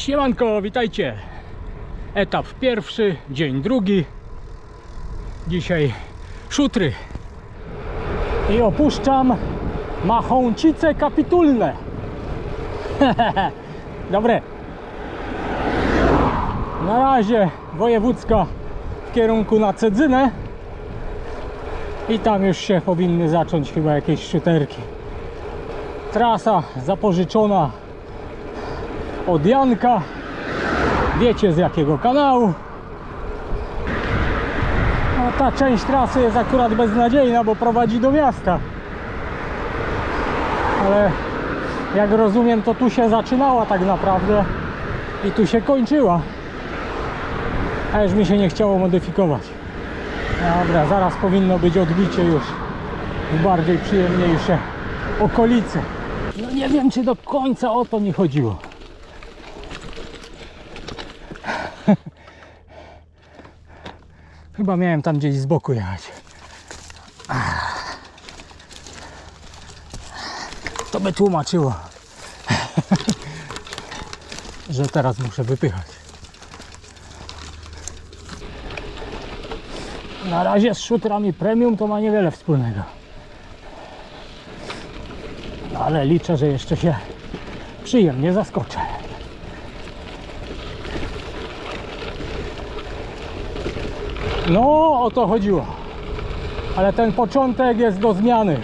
Siemanko, witajcie. Etap pierwszy, dzień drugi. Dzisiaj szutry. I opuszczam Machącice Kapitulne. Dobre. Na razie wojewódzka w kierunku na Cedzynę. I tam już się powinny zacząć chyba jakieś szuterki. Trasa zapożyczona od Janka. Wiecie z jakiego kanału. A ta część trasy jest akurat beznadziejna, bo prowadzi do miasta. Ale jak rozumiem, to tu się zaczynała tak naprawdę i tu się kończyła. A już mi się nie chciało modyfikować. Dobra, zaraz powinno być odbicie już w bardziej przyjemniejsze okolice. No nie wiem, czy do końca o to mi chodziło. Chyba miałem tam gdzieś z boku jechać. To by tłumaczyło, że teraz muszę wypychać. Na razie z szutrami premium to ma niewiele wspólnego. Ale liczę, że jeszcze się przyjemnie zaskoczę. No, o to chodziło. Ale ten początek jest do zmiany.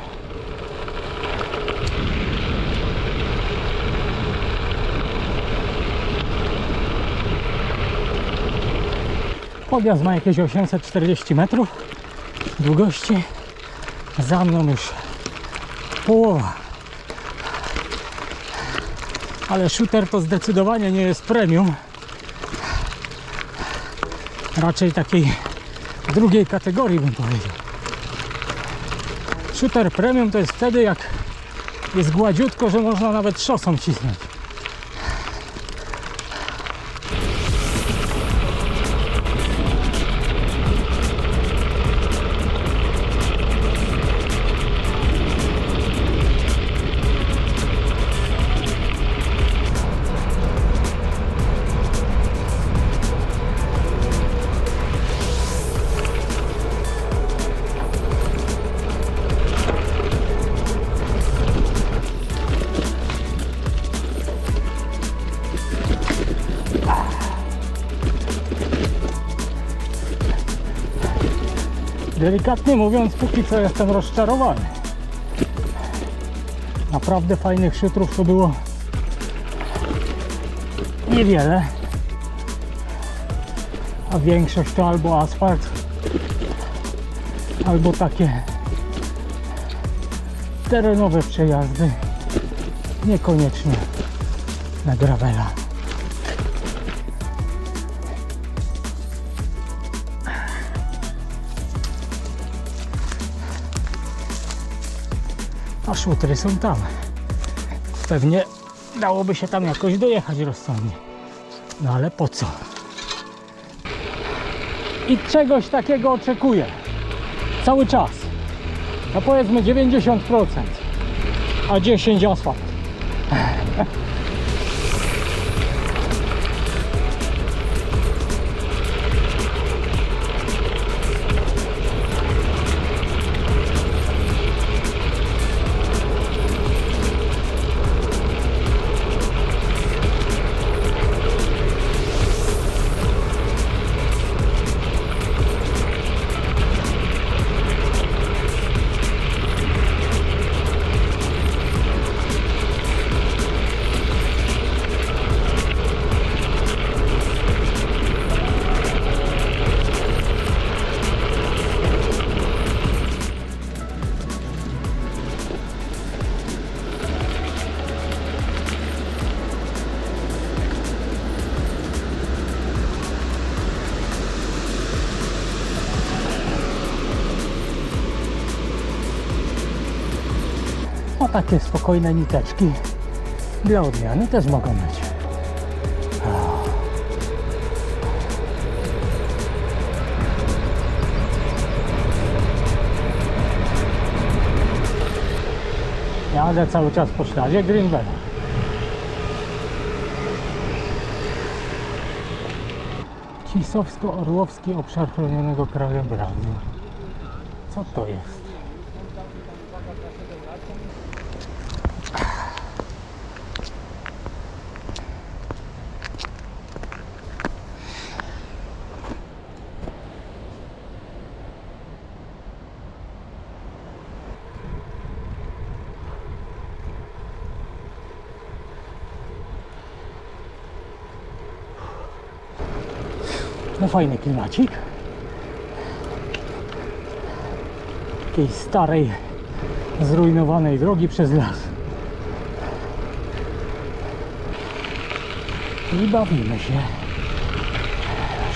Podjazd ma jakieś 840 metrów długości. Za mną już połowa. Ale shooter to zdecydowanie nie jest premium. Raczej takiej drugiej kategorii bym powiedział. Shooter premium to jest wtedy jak jest gładziutko, że można nawet szosą cisnąć. Delikatnie mówiąc, póki co jestem rozczarowany. Naprawdę fajnych szutrów to było niewiele. A większość to albo asfalt, albo takie terenowe przejazdy. Niekoniecznie na gravela. A szutry są tam. Pewnie dałoby się tam jakoś dojechać rozsądnie. No ale po co? I czegoś takiego oczekuję. Cały czas. No powiedzmy 90%. A 10 asfalt. Takie spokojne niteczki dla odmiany też mogą być. Jadę cały czas po śladzie Greenbelt. Pisowsko-Orłowski Obszar Chronionego Krajobrazu. Co to jest? No fajny klimacik. Takiej starej, zrujnowanej drogi przez las. I bawimy się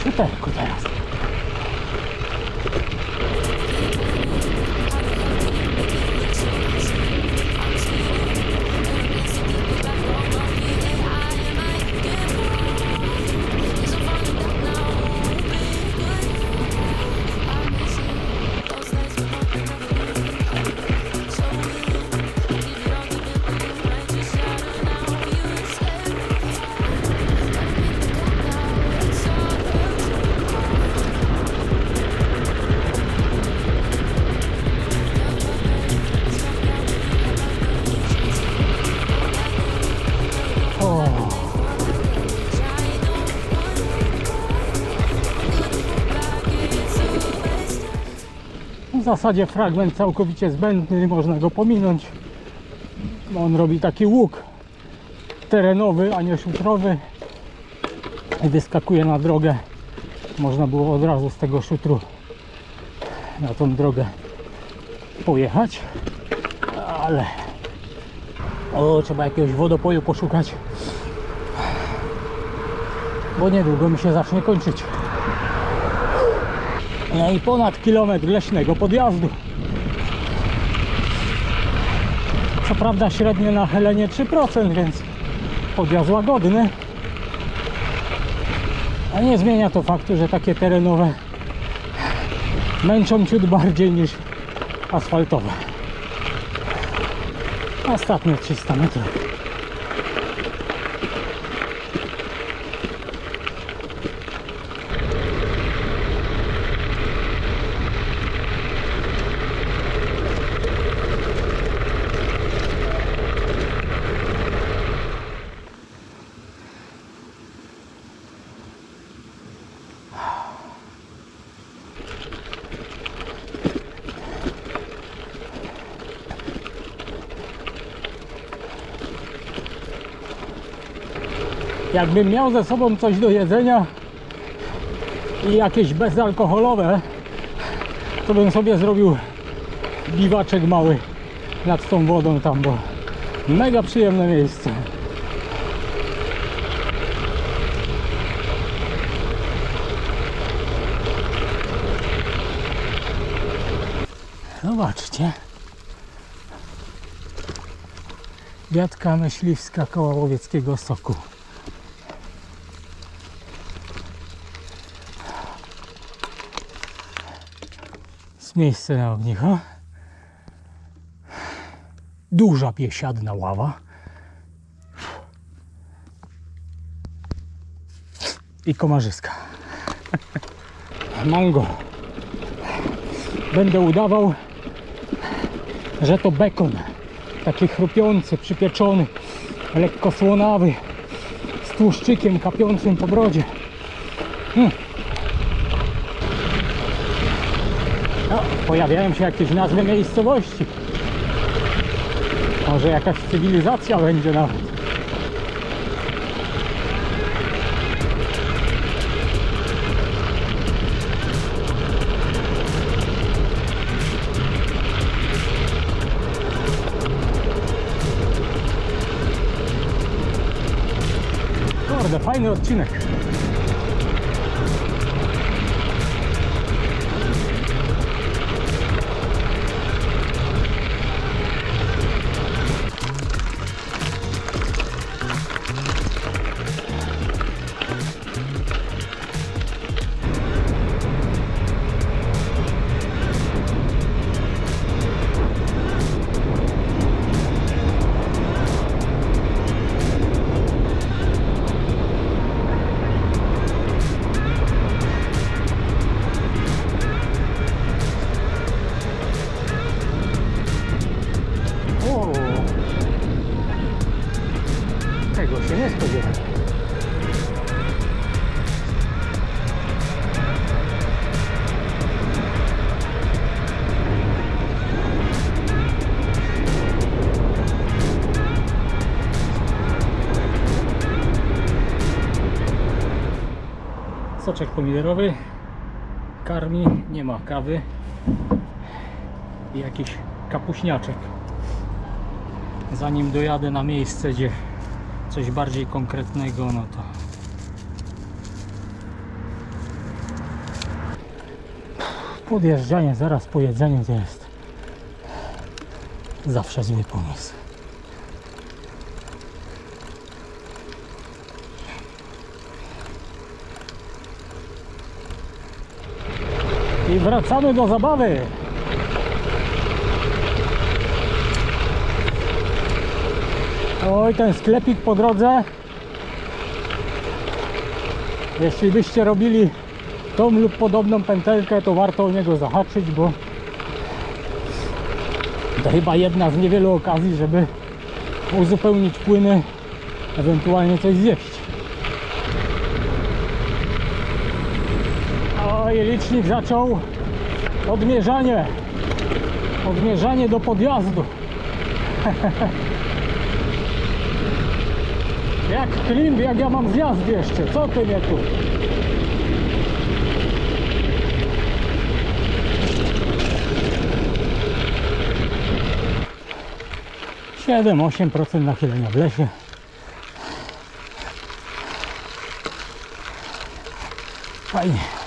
szuterku teraz. Zasadzie fragment całkowicie zbędny, można go pominąć. On robi taki łuk terenowy, a nie szutrowy. I wyskakuje na drogę. Można było od razu z tego szutru na tą drogę pojechać. Ale o, trzeba jakiegoś wodopoju poszukać. Bo niedługo mi się zacznie kończyć. No i ponad kilometr leśnego podjazdu. Co prawda średnie nachylenie 3%, więc podjazd łagodny. A nie zmienia to faktu, że takie terenowe męczą ciut bardziej niż asfaltowe. Ostatnie 300 metrów. Jakbym miał ze sobą coś do jedzenia i jakieś bezalkoholowe, to bym sobie zrobił biwaczek mały nad tą wodą tam, bo mega przyjemne miejsce. Zobaczcie. Biatka myśliwska koło łowieckiego soku. Jest miejsce na ognicho. Duża biesiadna ława. I komarzyska. Mango. Będę udawał, że to bekon. Taki chrupiący, przypieczony, lekko słonawy, z tłuszczykiem kapiącym po brodzie. Mm. No, pojawiają się jakieś nazwy miejscowości. Może jakaś cywilizacja będzie nawet. Kurde, fajny odcinek. Soczek pomidorowy karmi, nie ma kawy i jakiś kapuśniaczek. Zanim dojadę na miejsce, gdzie coś bardziej konkretnego, no to podjeżdżanie zaraz po jedzeniu to jest zawsze zły pomysł. I wracamy do zabawy. Oj, ten sklepik po drodze. Jeśli byście robili tą lub podobną pętelkę, to warto o niego zahaczyć, bo to chyba jedna z niewielu okazji, żeby uzupełnić płyny, ewentualnie coś zjeść. Oj, licznik zaczął odmierzanie. Odmierzanie do podjazdu. Jak klimb, jak ja mam zjazd jeszcze. Co ty mnie tu? Siedem, osiem procent nachylenia w lesie. Fajnie.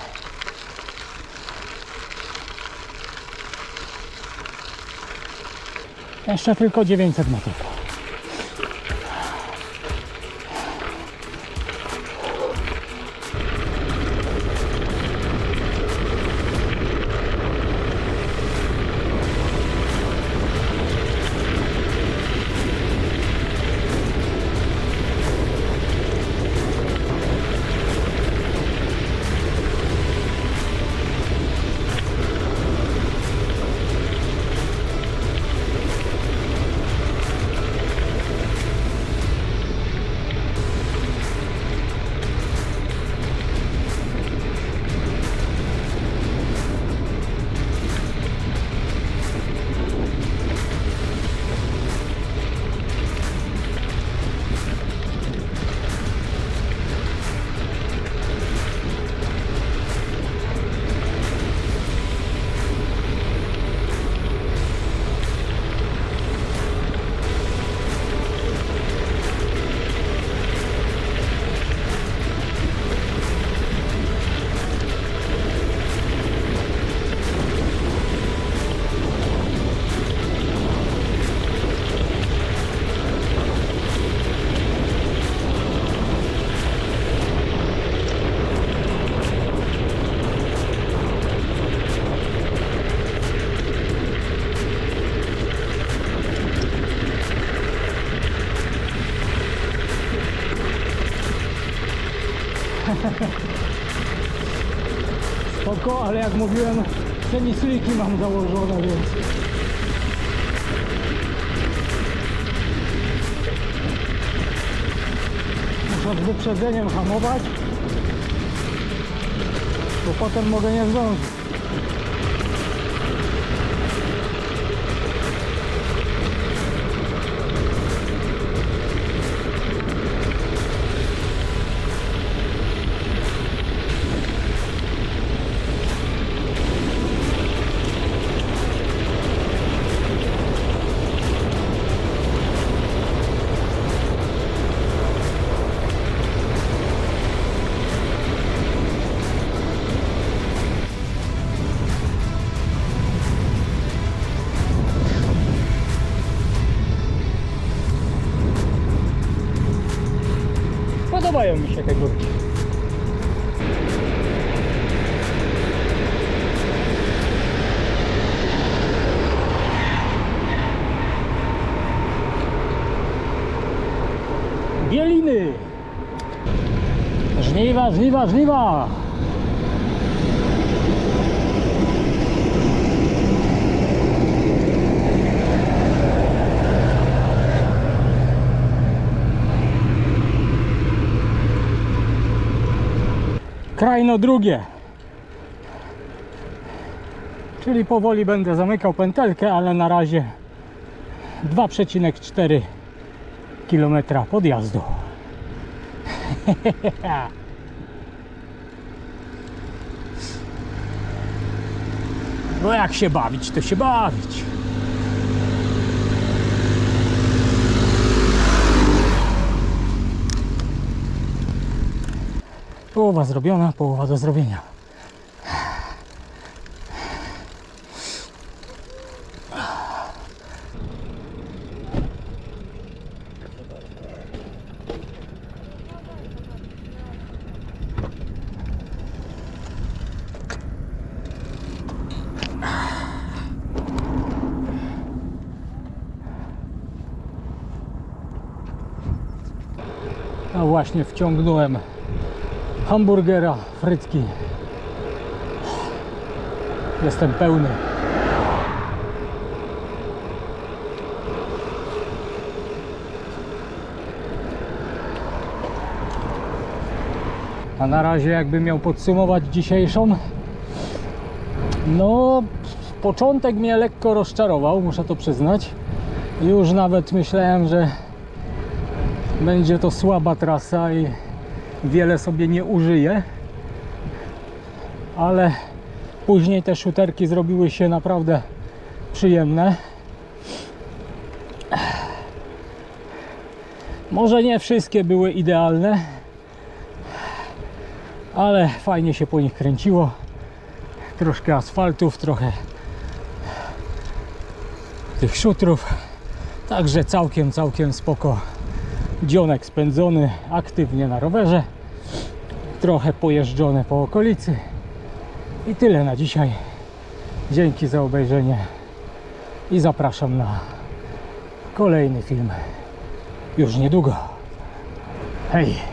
Jeszcze tylko 900 metrów. Spoko, ale jak mówiłem, tenisliki mam założone, więc... Muszę z wyprzedzeniem hamować, bo potem mogę nie zdążyć. Się te górki. Bieliny! Żniwa, żniwa, żniwa! Krajno drugie. Czyli powoli będę zamykał pętelkę, ale na razie 2,4 km podjazdu. No jak się bawić, to się bawić. Połowa zrobiona, połowa do zrobienia. A właśnie wciągnąłem hamburgera, frytki. Jestem pełny. A na razie jakbym miał podsumować dzisiejszą, no początek mnie lekko rozczarował, muszę to przyznać. Już nawet myślałem, że będzie to słaba trasa i wiele sobie nie użyję. Ale później te szuterki zrobiły się naprawdę przyjemne. Może nie wszystkie były idealne, ale fajnie się po nich kręciło. Troszkę asfaltów, trochę tych szutrów. Także całkiem, całkiem spoko. Dzionek spędzony aktywnie na rowerze. Trochę pojeżdżone po okolicy. I tyle na dzisiaj. Dzięki za obejrzenie i zapraszam na kolejny film już niedługo. Hej!